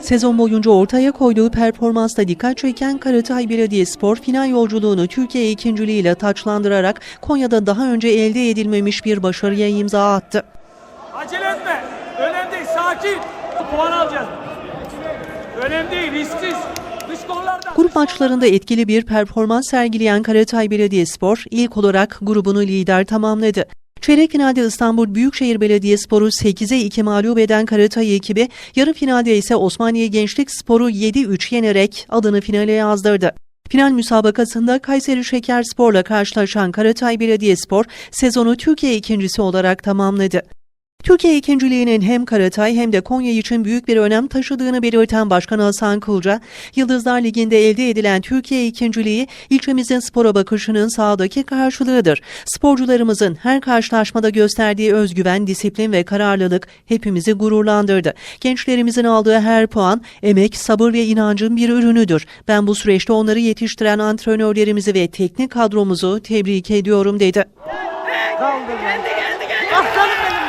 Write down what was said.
Sezon boyunca ortaya koyduğu performansla dikkat çeken Karatay Belediyespor final yolculuğunu Türkiye ikinciliğiyle taçlandırarak Konya'da daha önce elde edilmemiş bir başarıya imza attı. Acele etme. Önemli değil. Sakin. Puan alacağız. Önemli değil. Risksiz. Grup maçlarında etkili bir performans sergileyen Karatay Belediyespor ilk olarak grubunu lider tamamladı. Çeyrek finalde İstanbul Büyükşehir Belediyespor'u 8'e 2 mağlup eden Karatay ekibi, yarı finalde ise Osmaniye Gençlik Spor'u 7-3 yenerek adını finale yazdırdı. Final müsabakasında Kayseri Şekerspor'la karşılaşan Karatay Belediyespor sezonu Türkiye ikincisi olarak tamamladı. Türkiye ikinciliğinin hem Karatay hem de Konya için büyük bir önem taşıdığını belirten Başkan Hasan Kılca, Yıldızlar Ligi'nde elde edilen Türkiye ikinciliği ilçemizin spora bakışının sahadaki karşılığıdır. Sporcularımızın her karşılaşmada gösterdiği özgüven, disiplin ve kararlılık hepimizi gururlandırdı. Gençlerimizin aldığı her puan, emek, sabır ve inancın bir ürünüdür. Ben bu süreçte onları yetiştiren antrenörlerimizi ve teknik kadromuzu tebrik ediyorum dedi. Aslanım benim.